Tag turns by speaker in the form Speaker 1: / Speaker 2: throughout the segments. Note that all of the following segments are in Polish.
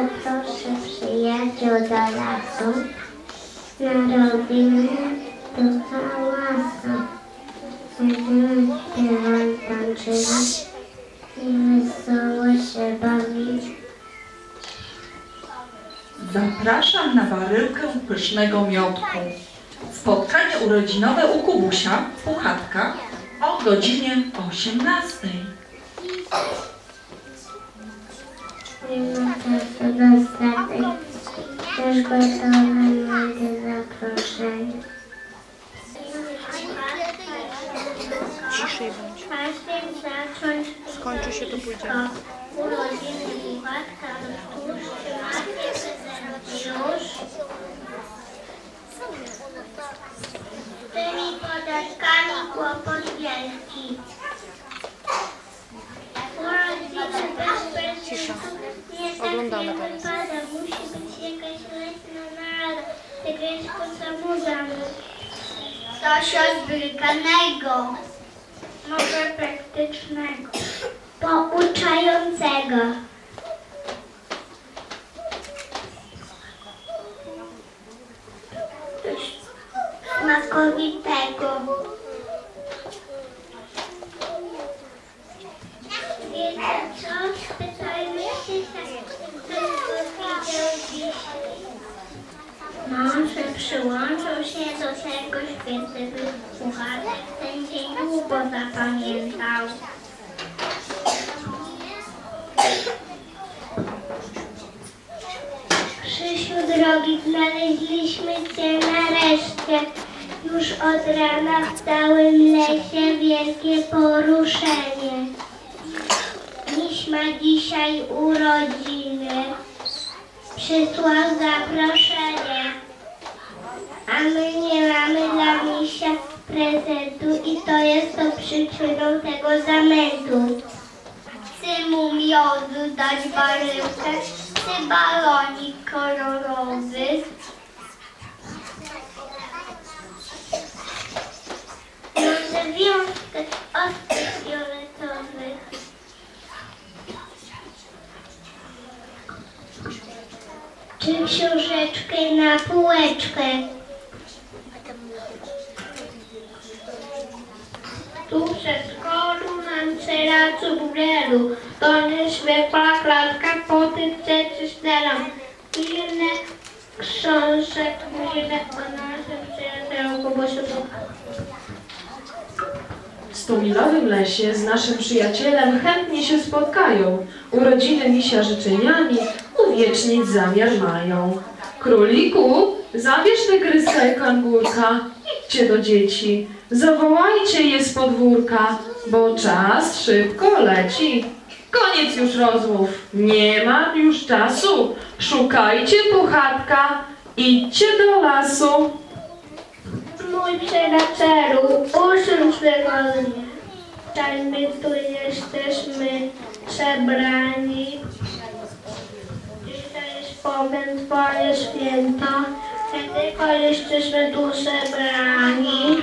Speaker 1: Zaproszę przyjaciół do lasu, narobimy tu hałasu. Będziemy śpiewać, tańczyć i wesoło się bawić.
Speaker 2: Zapraszam na baryłkę pysznego miodku. Spotkanie urodzinowe u Kubusia, Puchatka, o godzinie 18.
Speaker 1: Nie ma czasu do straty, już gotowe moje zaproszenie.
Speaker 3: Ciszej bądź. Skończy się, to pójdziemy.
Speaker 1: urodziny Puchatka tuż, już? Z tymi podatkami kłopot wielki. Coś odwykanego. Może praktycznego. Pouczającego. Smakowitego. Wiecie co? Spytajmy się, kto widział dzisiaj. Może przyłączył się do tego święty puchatek. Ten dzień długo zapamiętał. Krzysiu drogi, znaleźliśmy Cię nareszcie. Już od rana w całym lesie wielkie poruszenie. Miś ma dzisiaj urodziny. Przysłał zaproszenie. A my nie mamy dla misia prezentu i to jest to przyczyną tego zamętu. Chcę mu miodu dać baryłkę, chcę balonik kolorowy. Może wiązkę ostrych fioletowych. Czy książeczkę na półeczkę? Tu w przedszkolu nam ceracu burelu, to nie świetła klatka, potyce czyszczerą. Ile książek mówimy o naszym przyjacielu Kubusiu
Speaker 4: W stumilowym lesie z naszym przyjacielem chętnie się spotkają. Urodziny misia życzeniami uwiecznić zamiar mają. Króliku, zabierz tygryska i kangurka, idźcie do dzieci, zawołajcie je z podwórka, bo czas szybko leci. Koniec już rozmów, nie ma już czasu, szukajcie puchatka, idźcie do lasu.
Speaker 1: Mój przyjacielu, usiądź wygodnie. Tak my tu jesteśmy przebrani. Dzisiaj jest powiem Twoje święto. Tylko jesteśmy tu zebrani.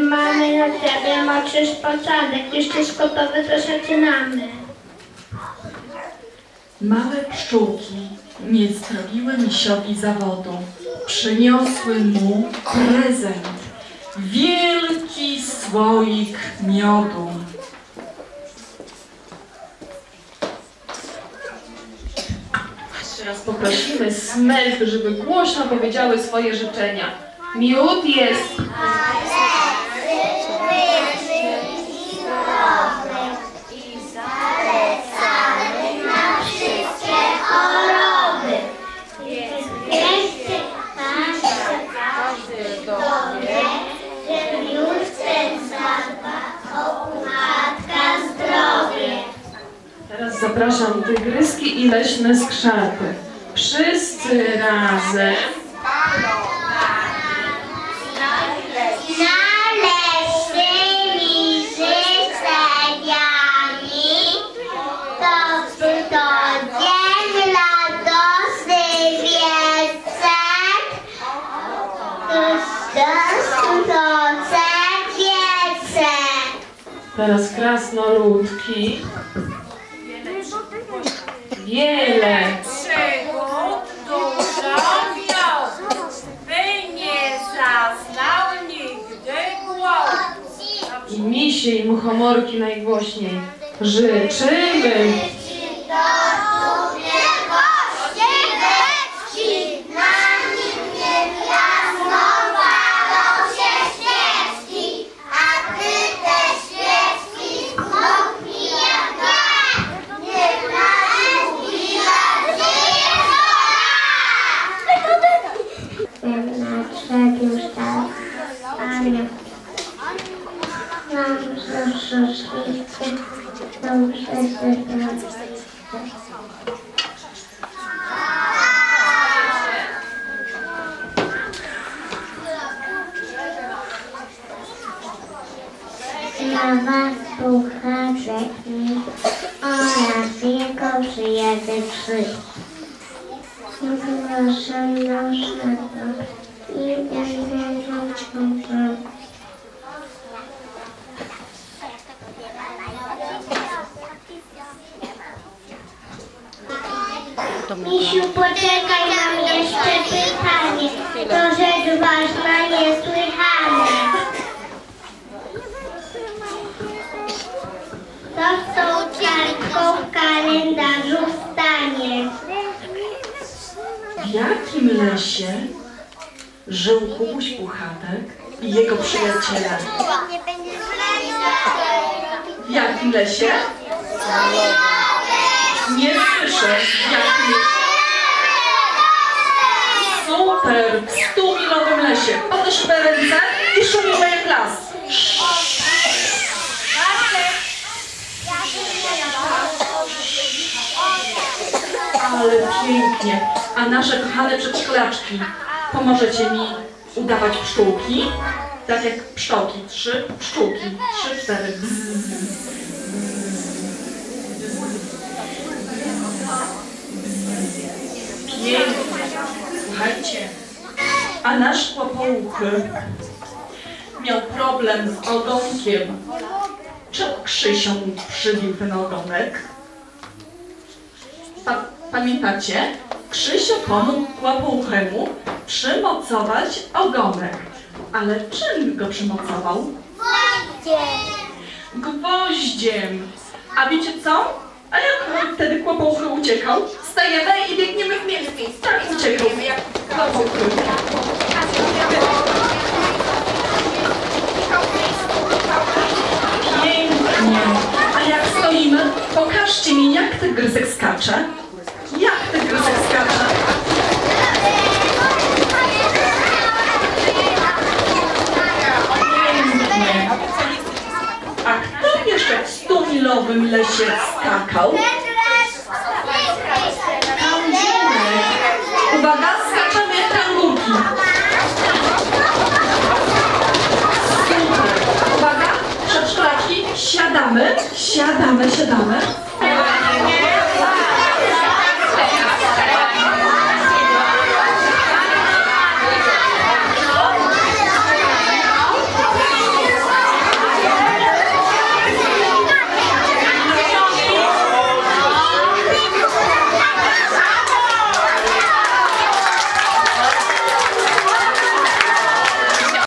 Speaker 1: Mamy na Ciebie maczysz początek. Jesteś gotowy, to zaczynamy.
Speaker 2: Małe pszczółki nie sprawiły misiowi zawodu. Przyniosły mu prezent. Wielki słoik miodu.
Speaker 4: Teraz poprosimy smelfy, żeby głośno powiedziały swoje życzenia. Miód jest zapraszam tygryski i leśne skrzapy. Wszyscy razem.
Speaker 1: Naleśnymi życzeniami
Speaker 4: Wiele.
Speaker 5: Przygód dużo miał, by nie zaznał nigdy głodu.
Speaker 4: I misie i muchomorki najgłośniej. Życzymy.
Speaker 1: Dobrze się Na was puchatek mi oraz jego przyjaciel Misiu, poczekaj, mam jeszcze pytanie. To rzecz ważna, niesłychana. To z tą kartką w kalendarzu stanie.
Speaker 2: W jakim lesie żył Kubuś Puchatek i jego przyjaciele? W jakim lesie? Nie słyszę. W jakim Super! W stumilowym lesie. Podnosimy ręce i szumimy jak las. Ale pięknie. A nasze kochane przedszkolaczki, pomożecie mi udawać pszczółki? Tak jak pszczółki. Trzy pszczółki. Trzy, cztery. Bzz. Pięknie. Słuchajcie. Nasz kłopouchy miał problem z ogonkiem. Czemu Krzysią przybił ten ogonek? Pa, pamiętacie? Krzysio pomógł kłopouchemu przymocować ogonek. Ale czym go przymocował? Gwoździem. A wiecie co? A jak wtedy kłopouchy uciekał? Stajemy i biegniemy w miejsce. Tak uciekał. Pięknie. A jak stoimy, pokażcie mi, jak tygrysek skacze. Jak tygrysek skacze? Pięknie. A kto jeszcze w stumilowym lesie skakał? Kangury. Uwaga, skaczemy jak kangurki. Super. Uwaga, przedszkolaczki, siadamy, siadamy, siadamy.